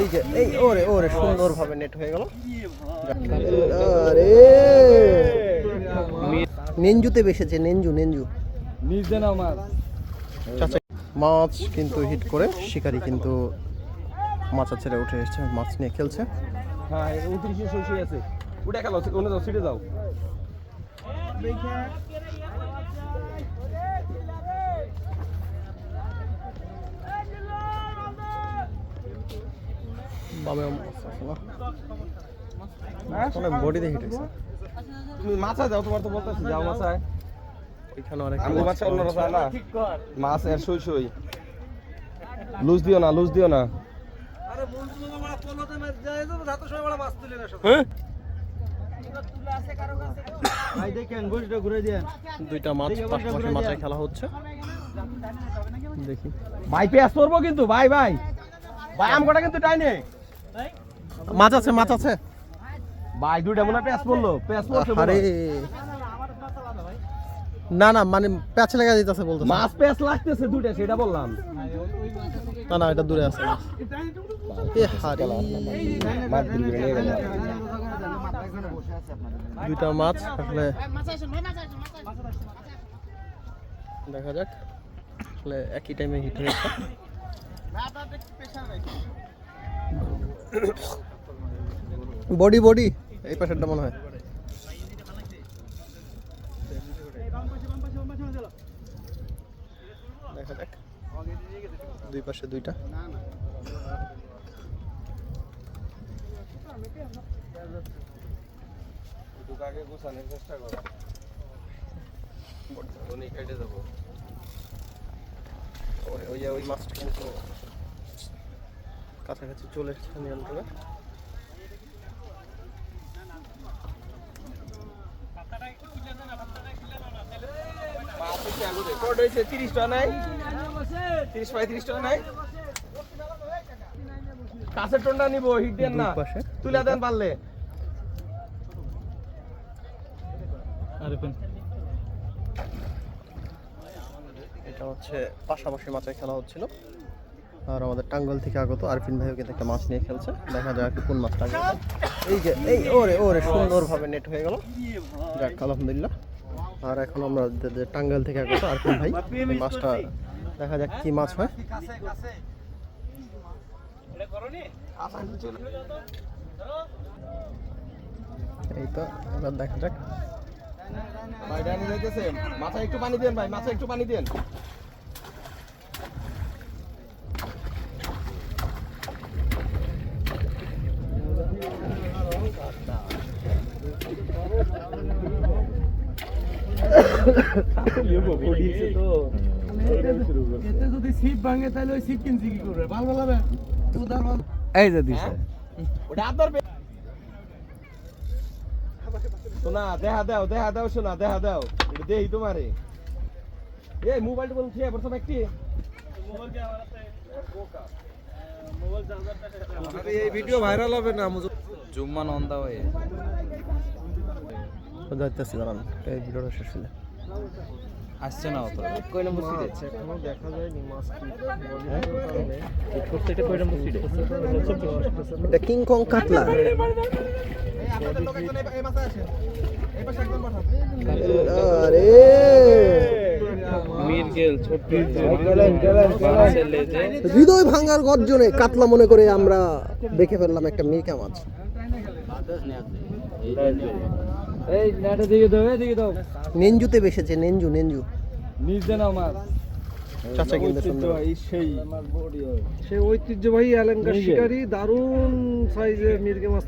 এই যে এই ওরে ওরে সুন্দর ভাবে নেট হয়ে গেল। আরে! নেঞ্জুতে বেসেছে নেঞ্জু নেঞ্জু চাচা মাছ কিন্তু হিট করে শিকারি কিন্তু মাছা ছেড়ে উঠে এসেছে মাছ নিয়ে খেলছে। হ্যাঁ উনত্রিশে শশী আছে। উঠে খেলো যাও সিটে যাও। বামে অনেক বডিতে হিট হয়েছে তুমি মাছা যাও তোমার তো বলতেছি যাও মাছায়। ওইখানে অনেক আমি মাছ অন্যরা চায় না। মাছ এর সই সই। লুজ দিও না লুজ দিও না। হ্যাঁ? দুইটা মাছ পাশাপাশি মাথায় খেলা হচ্ছে। দেখি। ভাই পেঁয়াজ করব কিন্তু ভাই ভাই। ভাই আম কটা কিন্তু টাই নেই মাছ আছে মাছ আছে। ভাই দুইটা মনে পেঁয়াজ পড়ল পেঁয়াজ পড়ছে আরে। না না মানে প্যাচ লেগে দিতেছে বলতে মাছ পেঁয়াজ লাগতেছে দুইটা সেটা বললাম। না না এটা দূরে আছে। এ হারি। দুইটা মাছ আসলে দেখা যাক। আসলে একই টাইমে হিট হয়েছে। Body body. এই পাশেরটা মনে হয়। দুই পাশে দুইটা। চেষ্টা করো ওই- ওই মাছটা কিন্তু কাছাকাছি চলে এসেছে নিয়ন্ত্রণে। হয়েছে তিরিশ টাকা নাই। তিরিশ পঁয়ত্রিশ টাকা নাই। কাছের টনটা নিব হিট দেন না। পাশে তুলে দেন পারলে। এটা হচ্ছে পাশাপাশি মাছের খেলা হচ্ছিল। আর আমাদের টাঙ্গল থেকে আগত আরফিন ভাইও কিন্তু একটা মাছ নিয়ে খেলছে। দেখা যাক কোন মাছটা এই যে, এই ওরে ওরে, সুন্দরভাবে নেট হয়ে গেল। যাক, আলহামদুলিল্লাহ। আর এখন আমরা যে- টাঙ্গাইল থেকে আগত আরফিন ভাই মাছটা দেখা যাক কি মাছ হয়। এই তো, এবার দেখা যাক। ভাই ডানি মাথায় একটু পানি দেন ভাই, মাথায় একটু পানি দেন। এই যে দিছে। হ্যাঁ? শোনা দেখা দাও দেখা দাও শোনা দেখা দাও। দেই তোমারে। এই মোবাইলটা বলুন খেয়ে প্রথম একটি। এই ভিডিও ভাইরাল হবে না জুম্মান অন দা ওয়ে যাইতেছি দাঁড়ান এই ভিডিওটা শেষ হলে আসছে না অত। কই নম্বর সিটে এখনও দেখা যায়নি মাছ এটা কিং কং কাতলা। আরে হৃদয় ভাঙার গর্জনে কাতলা মনে করে আমরা দেখে ফেললাম একটা মিরকা মাছ। এই নেটে দিকে দাও এদিকে দাও। নেঞ্জুতে বেসেছে নেঞ্জু নেঞ্জু নিজে নাও মাছ। চাচা কিন্তু সুন্দর। সেই। সেই ঐতিহ্যবাহী এলাঙ্কার শিকারী দারুণ সাইজের মির্গে মাছ